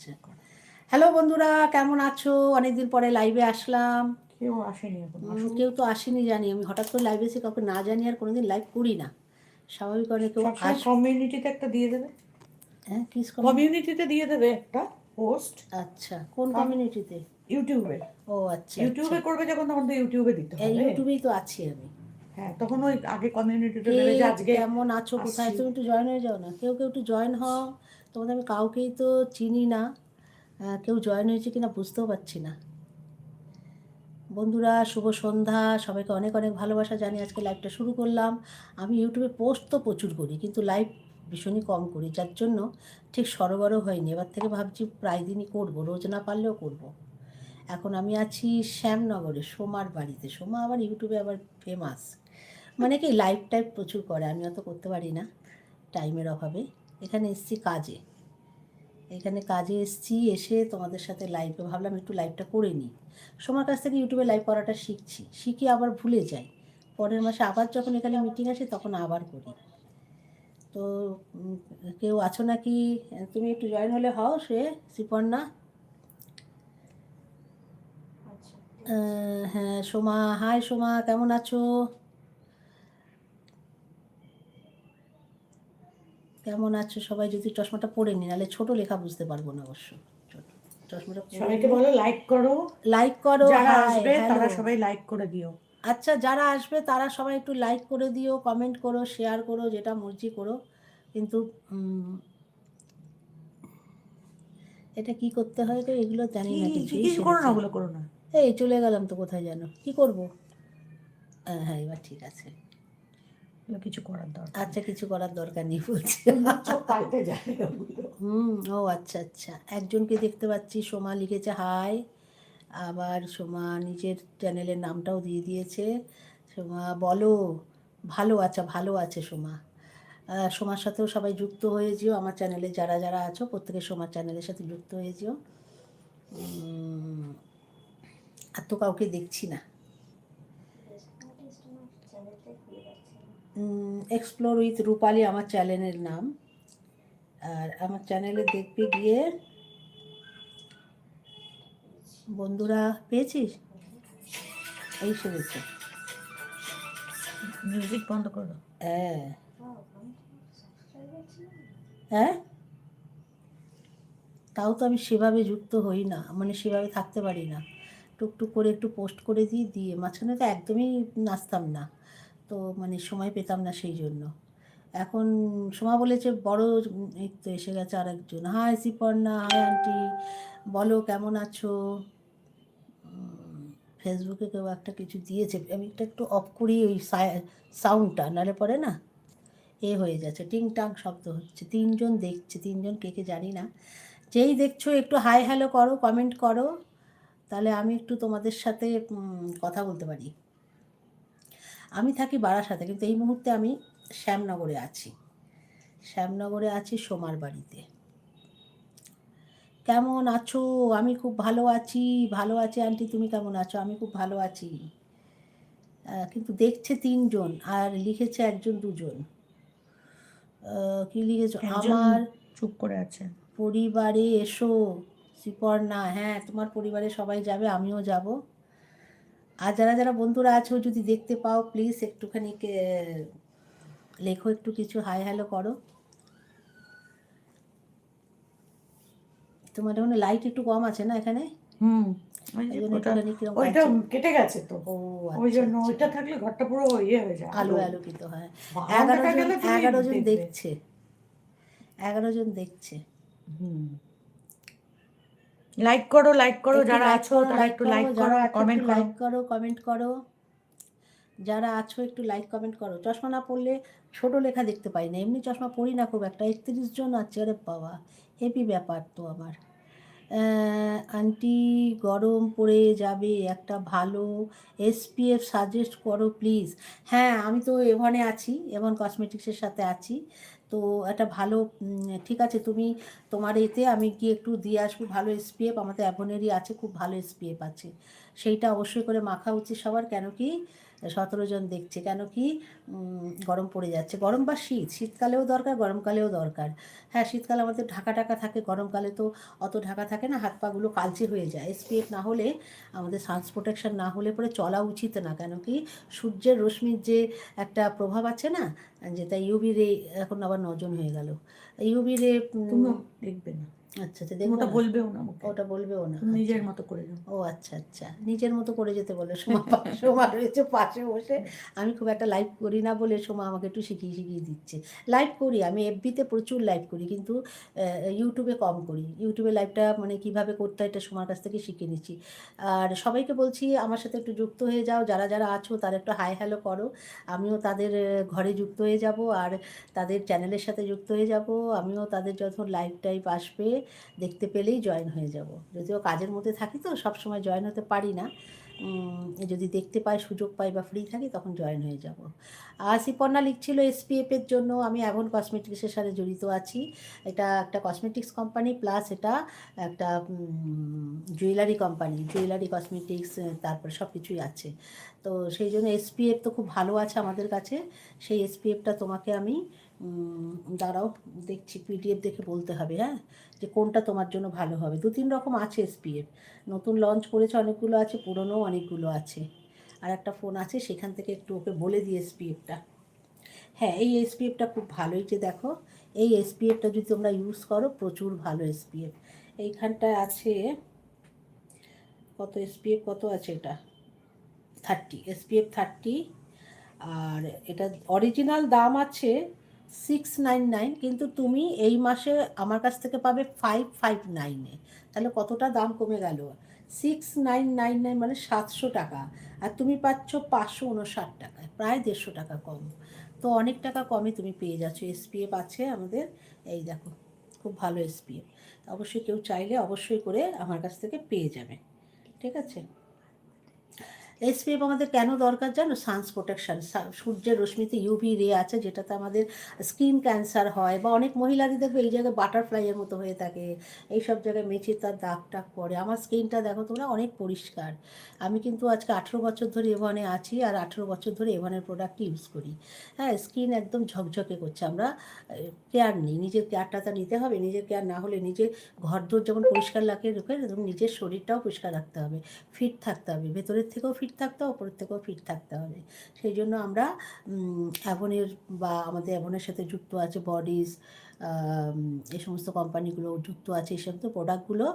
আচ্ছা হ্যালো বন্ধুরা কেমন আছো? অনেকদিন পরে লাইভে আসলাম। কেউ আসেনি কেউ তো আসেনি জানি আমি হঠাৎ করে লাইভে এসে কাউকে না জানি আর কোনোদিন লাইভ করি না। স্বাভাবিক অনেক কেউ কমিউনিটিতে একটা দিয়ে দেবে। হ্যাঁ কিস কমিউনিটিতে দিয়ে দেবে একটা পোস্ট আচ্ছা কোন কমিউনিটিতে ইউটিউবে ও আচ্ছা ইউটিউবে করবে যখন তখন তো ইউটিউবে দিতে হবে। ইউটিউবেই তো আছি আমি। হ্যাঁ তখন ওই আগে কমিউনিটিতে দেবে আজকে কেমন আছো কোথায়? তুমি একটু জয়েন হয়ে যাও না। কেউ কেউ একটু জয়েন হও। তোমাদের আমি কাউকেই তো চিনি না কেউ জয়েন হয়েছে কিনা বুঝতেও পারছি না। বন্ধুরা, শুভ সন্ধ্যা। সবাইকে অনেক অনেক ভালোবাসা জানি আজকে লাইভটা শুরু করলাম। আমি ইউটিউবে পোস্ট তো প্রচুর করি, কিন্তু লাইভ ভীষণই কম করি, যার জন্য ঠিক সরবরাহ হয়নি। এবার থেকে ভাবছি প্রায় দিনই করব, রোজ না পারলেও করব। এখন আমি আছি শ্যামনগরে, সোমার বাড়িতে। সোমা আবার ইউটিউবে আবার ফেমাস মানে কি লাইভ টাইপ প্রচুর করে আমি অত করতে পারি না টাইমের অভাবে। এখানে এসছি কাজে। এখানে কাজে এসছি এসে তোমাদের সাথে লাইভে ভাবলাম একটু লাইভটা করে নিই। সময় কাছ থেকে ইউটিউবে লাইভ করাটা শিখছি। শিখে আবার ভুলে যাই। পরের মাসে আবার যখন এখানে মিটিং আসে তখন আবার করি। তো কেউ আছো নাকি? তুমি একটু জয়েন হলে হও সে শ্রীপর্ণা। আহ, হ্যাঁ সোমা হাই সোমা কেমন আছো? কেমন আছো? সবাই যদি চশমাটা পরে নি নাহলে ছোট লেখা বুঝতে পারব না অবশ্য। চশমাটা সবাইকে বলো লাইক করো। লাইক করো যারা আসবে তারা সবাই লাইক করে দিও। আচ্ছা যারা আসবে তারা সবাই একটু লাইক করে দিও কমেন্ট করো শেয়ার করো যেটা মর্জি করো। কিন্তু এটা কি করতে হয় তো এগুলো জানি না কিছু করো না ওগুলো করো না। এই চলে গেলাম তো কোথায় জানো কি করব? হ্যাঁ হ্যাঁ এবার ঠিক আছে। ওগুলো কিছু করার দরকার আচ্ছা কিছু করার দরকার নেই বলছে। চোখ পাল্টে যায় হুম ও আচ্ছা আচ্ছা। একজনকে দেখতে পাচ্ছি সোমা লিখেছে হাই। আবার সোমা নিজের চ্যানেলের নামটাও দিয়ে দিয়েছে। সোমা বলো। ভালো আচ্ছা ভালো আছে সোমা। সোমার সাথেও সবাই যুক্ত হয়ে যেও। আমার চ্যানেলে যারা যারা আছো প্রত্যেকে সোমার চ্যানেলের সাথে যুক্ত হয়ে যেও। আর তো কাউকে দেখছি না। এক্সপ্লোর উইথ রূপালি আমার চ্যানেলের নাম। আর আমার চ্যানেলে দেখবে গিয়ে বন্ধুরা পেয়েছিস? এই শুনেছে মিউজিক বন্ধ করো হ্যাঁ। হ্যাঁ? তাও তো আমি সেভাবে যুক্ত হই না মানে সেভাবে থাকতে পারি না। টুকটুক করে একটু পোস্ট করে দিই দিয়ে মাঝখানে তো একদমই নাচতাম না। তো মানে সময় পেতাম না সেই জন্য। এখন সোমা বলেছে, বড় তো এসে গেছে আরেকজন। হাই সিপর্ণা হাই আন্টি, বলো কেমন আছো? ফেসবুকে কেউ একটা কিছু দিয়েছে। আমি একটা, একটু অফ করি ওই সাউন্ডটা নাহলে পরে না, এ হয়ে যাচ্ছে। টিং টাং শব্দ হচ্ছে। তিনজন দেখছে, তিনজন কে কে জানি না। যেই দেখছ, একটু হাই হ্যালো করো কমেন্ট করো। তাহলে আমি একটু তোমাদের সাথে কথা বলতে পারি। আমি থাকি বারাসাতে কিন্তু এই মুহূর্তে আমি শ্যামনগরে আছি। শ্যামনগরে আছি সোমার বাড়িতে। কেমন আছো? আমি খুব ভালো আছি। ভালো আছি আন্টি তুমি কেমন আছো? আমি খুব ভালো আছি। কিন্তু দেখছে তিনজন আর লিখেছে একজন দুজন। কি লিখেছো? আমার চুপ করে আছে। পরিবারে এসো শ্রীপর্ণা হ্যাঁ তোমার পরিবারে সবাই যাবে আমিও যাব। আর যারা যারা বন্ধুরা আছো যদি দেখতে পাও প্লিজ একটুখানি কে- লেখো একটু কিছু হাই হ্যালো করো। তোমার মানে লাইট একটু কম আছে না এখানে? হুম ওইটা কেটে গেছে তো। ওই আচ্ছা, জন্য আচ্ছা। ওইটা থাকলে ঘরটা পুরো ইয়ে হয়ে যায় আলো আলো। আলোকিত হয়। এগারো জন এগারো জন দেখছে। এগারো জন দেখছে। হুম। লাইক করো লাইক করো যারা আছো তারা একটু লাইক করো কমেন্ট করো like করো। কমেন্ট করো। যারা আছো একটু লাইক কমেন্ট করো। চশমা না পড়লে ছোট লেখা দেখতে পাই না। এমনি চশমা পড়ি না খুব একটা। একত্রিশ জন আছে আরে বাবা। হেভি ব্যাপার তো আমার। আন্টি গরম পড়ে যাবে একটা ভালো এসপিএফ সাজেস্ট করো প্লিজ হ্যাঁ আমি তো এভনে আছি এভন কসমেটিক্সের সাথে আছি। তো একটা ভালো ঠিক আছে, তুমি তোমার এতে আমি গিয়ে একটু দিয়ে আসব, ভালো এসপিএফ আমাদের অ্যাভনেরই আছে, খুব ভালো এসপিএফ আছে। সেইটা অবশ্যই করে মাখা উচিত সবার, কেন কি সতেরো জন দেখছে। কেন কি? গরম পড়ে যাচ্ছে। গরম বা শীত? শীতকালেও দরকার, গরমকালেও দরকার। হ্যাঁ শীতকালে আমাদের ঢাকা টাকা থাকে। গরমকালে তো অত ঢাকা থাকে না হাত পাগুলো কালচে হয়ে যায়। এসপিএফ না হলে, আমাদের সানস প্রোটেকশন না হলে পরে চলা উচিত না। কেন কি? সূর্যের রশ্মির যে একটা প্রভাব আছে না, যেটা ইউবি রে এখন আবার নজন হয়ে গেল। ইউবি রে দেখবে না। আচ্ছা আচ্ছা দেখব ওটা? বলবেও না ওটা বলবেও না। নিজের মতো করে যাও। ও আচ্ছা আচ্ছা। নিজের মতো করে যেতে বলে সোমা সোমা রয়েছে পাশে বসে। আমি খুব একটা লাইভ করি না বলে সোমা আমাকে একটু শিখিয়ে শিখিয়ে দিচ্ছে। লাইভ করি আমি এফবিতে প্রচুর লাইভ করি কিন্তু ইউটিউবে কম করি। ইউটিউবে লাইভটা মানে কীভাবে করতে হয় এটা সোমার কাছ থেকে শিখে নিচ্ছি। আর সবাইকে বলছি আমার সাথে একটু যুক্ত হয়ে যাও। যারা যারা আছো তারা একটু হাই হ্যালো করো। আমিও তাদের ঘরে যুক্ত হয়ে যাব। আর তাদের চ্যানেলের সাথে যুক্ত হয়ে যাব। আমিও তাদের যখন লাইভ টাইপ আসবে দেখতে পেলেই জয়েন হয়ে যাব। যদিও কাজের মধ্যে থাকি তো সব সময় জয়েন হতে পারি না। যদি দেখতে পাই, সুযোগ পাই বা ফ্রি থাকি, তখন জয়েন হয়ে যাব। আর সিপর্ণা লিখছিল এসপিএফের জন্য আমি অ্যাভন কসমেটিক্সের সাথে জড়িত আছি। এটা একটা কসমেটিক্স কোম্পানি প্লাস এটা একটা জুয়েলারি কোম্পানি জুয়েলারি কসমেটিক্স তারপরে সব কিছুই আছে। তো সেই জন্য এসপিএফ তো খুব ভালো আছে আমাদের কাছে। সেই এসপিএফটা তোমাকে আমি দাঁড়াও, দেখছি পিডিএফ দেখে বলতে হবে হ্যাঁ? যে কোনটা তোমার জন্য ভালো হবে। দু তিন রকম আছে এসপিএফ নতুন লঞ্চ করেছে অনেকগুলো আছে, পুরনো অনেকগুলো আছে। আর একটা ফোন আছে, সেখান থেকে একটু ওকে বলে দিই এসপিএফটা হ্যাঁ এই এসপিএফটা খুব ভালোই যে দেখো, এই এসপিএফটা যদি তোমরা ইউজ করো, প্রচুর ভালো এসপিএফ এইখানটায় আছে, কত এসপিএফ কত আছে এটা? থার্টি এসপিএফ থার্টি আর এটা অরিজিনাল দাম আছে সিক্স নাইন নাইন কিন্তু তুমি এই মাসে আমার কাছ থেকে পাবে ফাইভ ফাইভ নাইনে তাহলে কতটা দাম কমে গেল? সিক্স নাইন নাইন নাইন মানে সাতশো টাকা, আর তুমি পাচ্ছ পাঁচশো উনষাট টাকায়, প্রায় দেড়শো টাকা কম। তো অনেক টাকা কমে তুমি পেয়ে যাচ্ছ। এসপিএফ আছে আমাদের, এই দেখো, খুব ভালো এসপিএফ অবশ্যই কেউ চাইলে অবশ্যই করে আমার কাছ থেকে পেয়ে যাবে। ঠিক আছে? এসপিএফ আমাদের কেন দরকার জানো? সানস প্রোটেকশন সূর্যের রশ্মিতে ইউভি রে আছে, যেটাতে আমাদের স্কিন ক্যান্সার হয়, বা অনেক মহিলাদের দেখবে এই জায়গায় বাটারফ্লাইয়ের মতো হয়ে থাকে এই সব জায়গায় মেচে তার দাগ টাগ পড়ে। আমার স্কিনটা দেখো তোমরা অনেক পরিষ্কার। আমি কিন্তু আজকে আঠেরো বছর ধরে এভানে আছি, আর আঠেরো বছর ধরে এভানের প্রোডাক্ট ইউজ করি। হ্যাঁ স্কিন একদম ঝকঝকে করছে। আমরা কেয়ার নিই। নিজের কেয়ারটা তো নিতে হবে। নিজের কেয়ার না হলে নিজে ঘর দোর যেমন পরিষ্কার লাগে নিজের শরীরটাও পরিষ্কার রাখতে হবে। ফিট থাকতে হবে। ভেতরের থেকেও ফিট থাকতে হবে ওপরের থেকেও ফিট থাকতে হবে। সেই জন্য আমরা অ্যাভনের বা আমাদের অ্যাভনের সাথে যুক্ত আছে বডিজ এই সমস্ত কোম্পানিগুলো যুক্ত আছে, এই সমস্ত প্রোডাক্টগুলো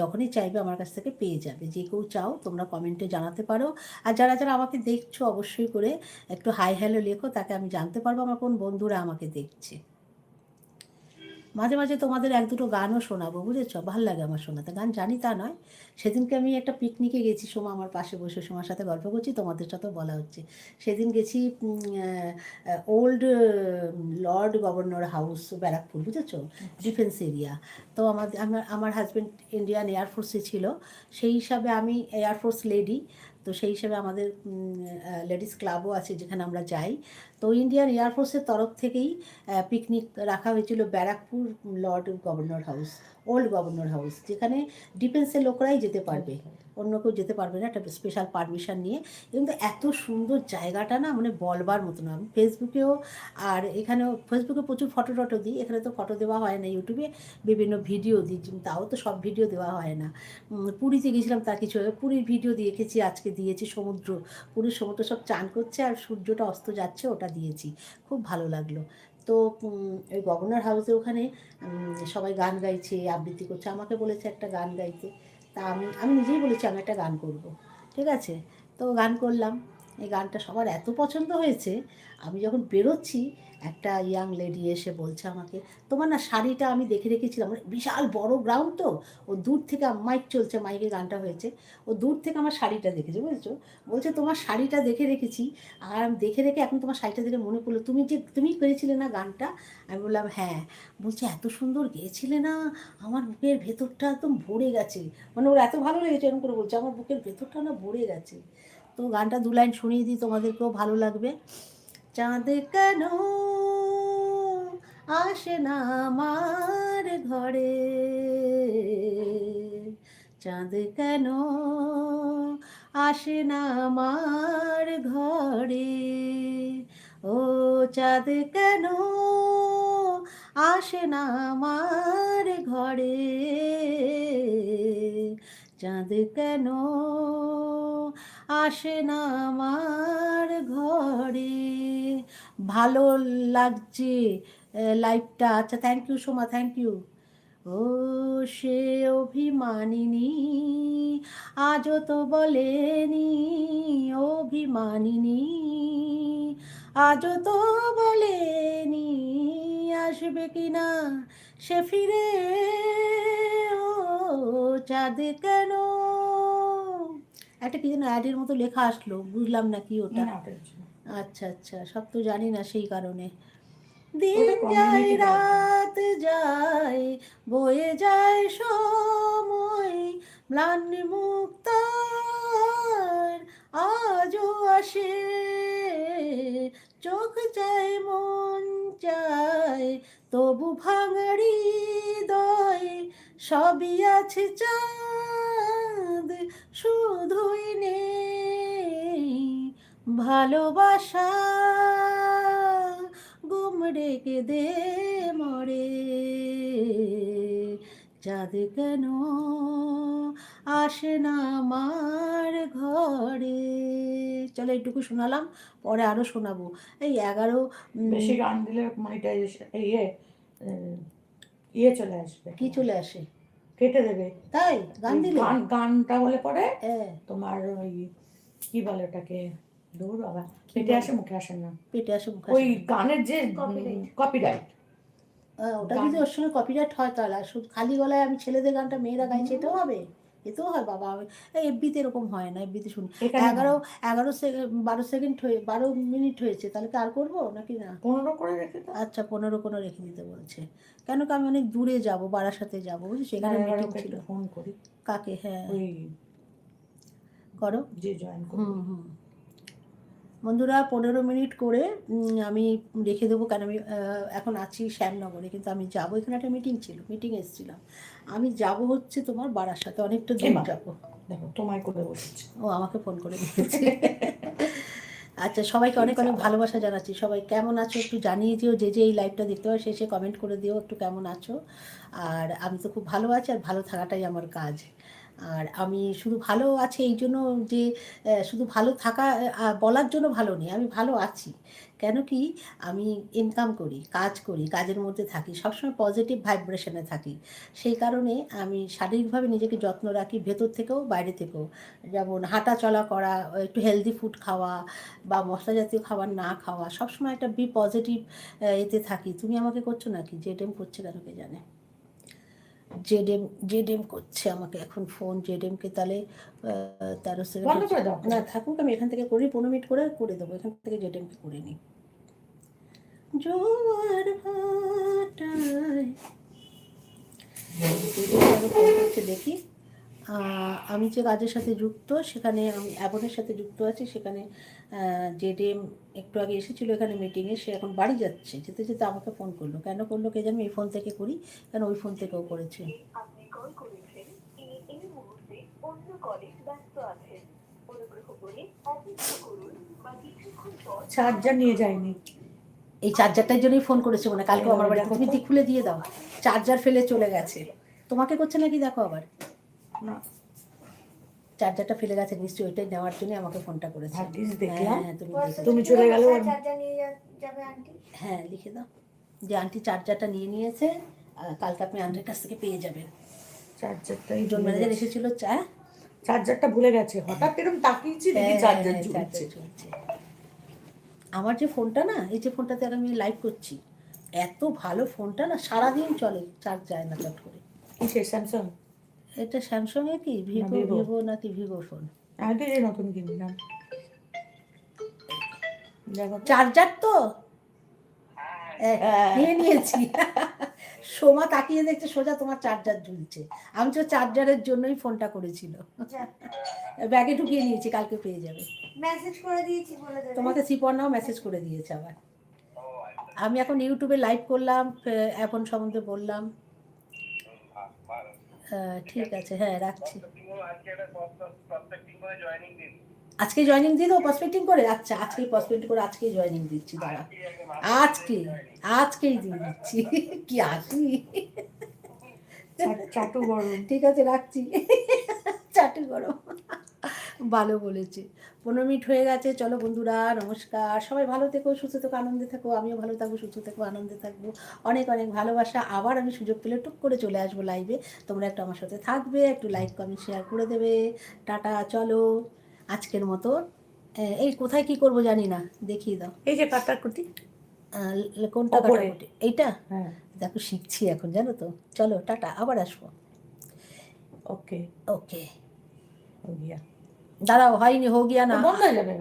যখনই চাইবে আমার কাছ থেকে পেয়ে যাবে। যে কেউ চাও, তোমরা কমেন্টে জানাতে পারো। আর যারা যারা আমাকে দেখছ, অবশ্যই করে একটু হাই হ্যালো লেখো, তাকে আমি জানতে পারব আমার কোন বন্ধুরা আমাকে দেখছে। মাঝে মাঝে তোমাদের এক দুটো গানও শোনাবো বুঝেছ? ভালো লাগে আমার শোনাতে। গান জানি তা নয়। সেদিনকে আমি একটা পিকনিকে গেছি সোমা আমার পাশে বসে সোমার সাথে গল্প করছি তোমাদের সাথেও বলা হচ্ছে। সেদিন গেছি old lord governor house Barrackpore বুঝেছ? Defence area. তো আমার আমার হাজব্যান্ড ইন্ডিয়ান এয়ারফোর্সে ছিল। সেই হিসাবে আমি এয়ারফোর্স লেডি তো সেই হিসেবে আমাদের লেডিস ক্লাবও আছে যেখানে আমরা যাই। তো ইন্ডিয়ান এয়ারফোর্সের তরফ থেকেই পিকনিক রাখা হয়েছিল Barrackpore lord governor house. Old governor house যেখানে ডিফেন্সের লোকরাই যেতে পারবে। অন্য কেউ যেতে পারবে না, একটা স্পেশাল পারমিশন নিয়ে। কিন্তু এত সুন্দর জায়গাটা না মানে বলবার মতো না ফেসবুকেও আর এখানেও, ফেসবুকে প্রচুর ফটো টটো দিই। এখানে তো ফটো দেওয়া হয় না ইউটিউবে বিভিন্ন ভিডিও দিই। তাও তো সব ভিডিও দেওয়া হয় না। পুরীতে গেছিলাম তা কিছু পুরীর ভিডিও দিয়েছি আজকে দিয়েছি সমুদ্র। পুরীর সমুদ্র সব চান করছে আর সূর্যটা অস্ত যাচ্ছে, ওটা দিয়েছি। খুব ভালো লাগল। তো ওই গভর্নর হাউসে ওখানে সবাই গান গাইছে, আবৃত্তি করছে। আমাকে বলেছে একটা গান গাইতে। তা আমি আমি নিজেই বলেছি, আমি একটা গান করব। ঠিক আছে? তো গান করলাম। এই গানটা সবার এত পছন্দ হয়েছে। আমি যখন বেরোচ্ছি, একটা ইয়াং লেডি এসে বলছে আমাকে, তোমার না শাড়িটা আমি দেখে রেখেছিলাম মানে বিশাল বড় গ্রাউন্ড তো, ও দূর থেকে মাইক চলছে মাইকে গানটা হয়েছে, ও দূর থেকে আমার শাড়িটা দেখেছে, বুঝেছ? বলছে, তোমার শাড়িটা দেখে রেখেছি, আর আমি দেখে রেখে এখন তোমার শাড়িটা দেখে মনে পড়ল, তুমি যে, তুমি করেছিলে না গানটা? আমি বললাম হ্যাঁ। বলছে, এত সুন্দর গেয়েছিলে না, আমার বুকের ভেতরটা একদম ভরে গেছে। মানে ওর এত ভালো লেগেছে এরকম করে বলছে, আমার বুকের ভেতরটা না ভরে গেছে। তো গানটা দু লাইন শুনিয়ে দিই, তোমাদেরকেও ভালো লাগবে। চাঁদ কেন আসে না আমার ঘরে? চাঁদ কেন আসে না আমার ঘরে? ও চাঁদ কেন আসে না আমার ঘরে? চাঁদ কেন আসে না আমার ঘরে। ভালো লাগছে লাইফটা আচ্ছা thank you Soma thank you ও, সে অভিমানিনী, আজও তো বলেনি অভিমানিনী। আজও তো বলেনি, আসবে কি না সে ফিরে? ও, চাঁদ কেন একটা কি যেন অ্যাডের মতো লেখা আসলো বুঝলাম না কি ওটা। আচ্ছা আচ্ছা সব তো জানি না সেই কারণে। দিন যায় রাত যায় বয়ে যায় সময় ম্লান মুক্তার আজও আসে। চোখ চায় মন চায় তবু ভাঙড়ি দয় সবই আছে চাঁদ, শুধুই নেই ভালোবাসা। গুম রেখে দে মরে, চাঁদ কেন আসে না আমার ঘরে? চলো এইটুকু শোনালাম, পরে আরও শোনাবো। এই এগারো বেশি গান দিলে মনিটাইজেশন ইয়ে ইয়ে চলে আসবে। কি চলে আসে? কেটে দেবে। তাই? গান দিলে? গান গানটা বলে পরে হ্যাঁ। তোমার ওই কি বলে ওটাকে? দূর বাবা। পেটে আসে মুখে আসে না। পেটে আসে মুখে ওই গানের যে. কপিরাইট ওটা যদি ওর সঙ্গে কপিরাইট হয় তাহলে আর শুধু খালি গলায় আমি ছেলেদের গানটা মেয়েরা গাইছে এটাও হবে? এতেও হয় বাবা এফবিতে এরকম হয় না এফবিতে শুনি। এগারো এগারো সেকেন্ড বারো সেকেন্ড হয়ে বারো মিনিট হয়েছে তাহলে আর করব নাকি না? পনেরো করে রেখে দিতে আচ্ছা পনেরো কোনো রেখে দিতে বলছে। কেন কি আমি অনেক দূরে যাব বারাসাতে যাব বুঝলি? সেখানে মিটিং ছিল। ফোন করি। কাকে? হ্যাঁ। করো। যে জয়েন করি হুম হুম। বন্ধুরা পনেরো মিনিট করে আমি রেখে দেবো কেন আমি এখন আছি শ্যামনগরে কিন্তু আমি যাব। এখানে একটা মিটিং ছিল মিটিং এসেছিলাম। আমি যাব হচ্ছে তোমার বাড়ার সাথে অনেকটা দূর যাব। দেখো তোমায় করে বসেছি। ও আমাকে ফোন করে দিয়েছে আচ্ছা সবাইকে অনেক অনেক ভালোবাসা জানাচ্ছি। সবাই কেমন আছো একটু জানিয়ে দিও যে যে এই লাইভটা দেখতে হয় সে কমেন্ট করে দিও একটু কেমন আছো। আর আমি তো খুব ভালো আছি আর ভালো থাকাটাই আমার কাজ। আর আমি শুধু ভালো আছি এই জন্য যে শুধু ভালো থাকা বলার জন্য ভালো নেই, আমি ভালো আছি। কেন কি? আমি ইনকাম করি, কাজ করি, কাজের মধ্যে থাকি, সবসময় পজিটিভ ভাইব্রেশনে থাকি। সেই কারণে আমি শারীরিকভাবে নিজেকে যত্ন রাখি, ভেতর থেকেও বাইরে থেকেও। যেমন হাঁটা চলা করা, একটু হেলদি ফুড খাওয়া বা মশলা জাতীয় খাবার না খাওয়া, সবসময় একটা বি পজিটিভ এতে থাকি। তুমি আমাকে করছ নাকি? যে জেডএম করছে কেন কে জানে? জেডএম জেডএম করছে আমাকে এখন ফোন জেডএমকে তাহলে তার না থাকুক আমি এখান থেকে করি পনেরো মিনিট করে করে দেবো। এখান থেকে জেডএমকে করে নিই। জোয়ার ভাটায়। দেখি। আমি যে কাজের সাথে যুক্ত সেখানে আমি অ্যাবনের সাথে যুক্ত আছি সেখানে জেডিএম একটু আগে এসেছিল এখানে মিটিংয়ে সে এখন বাড়ি যাচ্ছে। যেতে যেতে আমাকে ফোন করল। কেন করল কে জানি এই ফোন থেকে করি কেন ওই ফোন থেকেও করেছে। আপনি কল করেছেন তিনি এই মুহূর্তে অন্য কলে ব্যস্ত আছেন। অনুগ্রহ করে অপেক্ষা করুন বা কিছুক্ষণ পর চার্জার নিয়ে যায়নি। এই চার্জারটার জন্যই ফোন করেছে মনে হয়, কালকে আমার বাড়িতে তুমি দিক খুলে দিয়ে দাও। চার্জার ফেলে চলে গেছে। তোমাকে করছে নাকি দেখো আবার? না চার্জারটা ফেলে গেছে নিশ্চয়ই ওইটাই নেওয়ার জন্য আমাকে ফোনটা করেছে। হ্যাঁ তুমি তুমি চলে গেলে চার্জার নিয়ে যা- যাবে আন্টি হ্যাঁ লিখে দাও। যে আন্টি চার্জারটা নিয়ে নিয়েছে আর কালকে আপনি আন্টির কাছ থেকে পেয়ে যাবেন। চার্জারটাই জন ভুলে ম্যানেজার এসেছিল চা? চার্জারটা ভুলে গেছে। হঠাৎ এরকম তাকিয়েছি দেখি হ্যাঁ, চার্জার হ্যাঁ, ঝুলছে। আমার যে ফোনটা না এই যে ফোনটাতে আর আমি লাইভ করছি এত ভালো ফোনটা না সারাদিন চলে চার্জ যায় না চট করে। স্যামসাং এটা স্যামসং এর কি ভিভো? ভিভো। নাকি ভিভো ফোন? আমি এই নতুন কিনলাম। দেখো চার্জার তো? হ্যাঁ। নিয়ে নিয়েছি। সোমা তাকিয়ে দেখছে সোজা তোমার চার্জার ঝুলছে। আমি তো চার্জারের জন্যই ফোনটা করেছিল। ব্যাগে ঢুকিয়ে নিয়েছি কালকে পেয়ে যাবে। মেসেজ করে দিয়েছি বলে দেবে। তোমাকে সিপর্ণাও মেসেজ করে দিয়েছে আবার। আমি এখন ইউটিউবে লাইভ করলাম এখন সম্বন্ধে বললাম। ঠিক আছে হ্যাঁ রাখছি। আজকে জয়নিং জয়েনিং দিন ও জয়েনিং দিয়ে দেবো প্রসপেক্টিং করে আচ্ছা আজকে। প্রসপেক্টিং করে আজকেই জয়নিং দিচ্ছি দাদা আজকে আজকেই দিয়ে দিচ্ছি। কি আসি চাটু গরম। ঠিক আছে রাখছি। চাটু গরম। ভালো বলেছে। পনেরো মিনিট হয়ে গেছে চলো বন্ধুরা নমস্কার। সবাই ভালো থেকো সুস্থ থেকো আনন্দে থাকো। আমিও ভালো থাকব সুস্থ থেকো আনন্দে থাকব। অনেক অনেক ভালোবাসা। আবার আমি সুযোগ পেলে টুক করে চলে আসব লাইভে তোমরা একটু আমার সাথে থাকবে একটু লাইক কমেন্ট শেয়ার করে দেবে। টাটা চলো। আজকের মতো এই কোথায় কি করব জানি না। দেখিয়ে দাও। এই যে কাটাকুটি। কোনটা কাটাকুটি? এইটা? হ্যাঁ। দেখো শিখছি এখন জানো তো। চলো টাটা আবার আসব। ওকে। ওকে। yeah. দাঁড়াও হয়নি হোক গিয়া না। বন্ধ হয়ে যাবে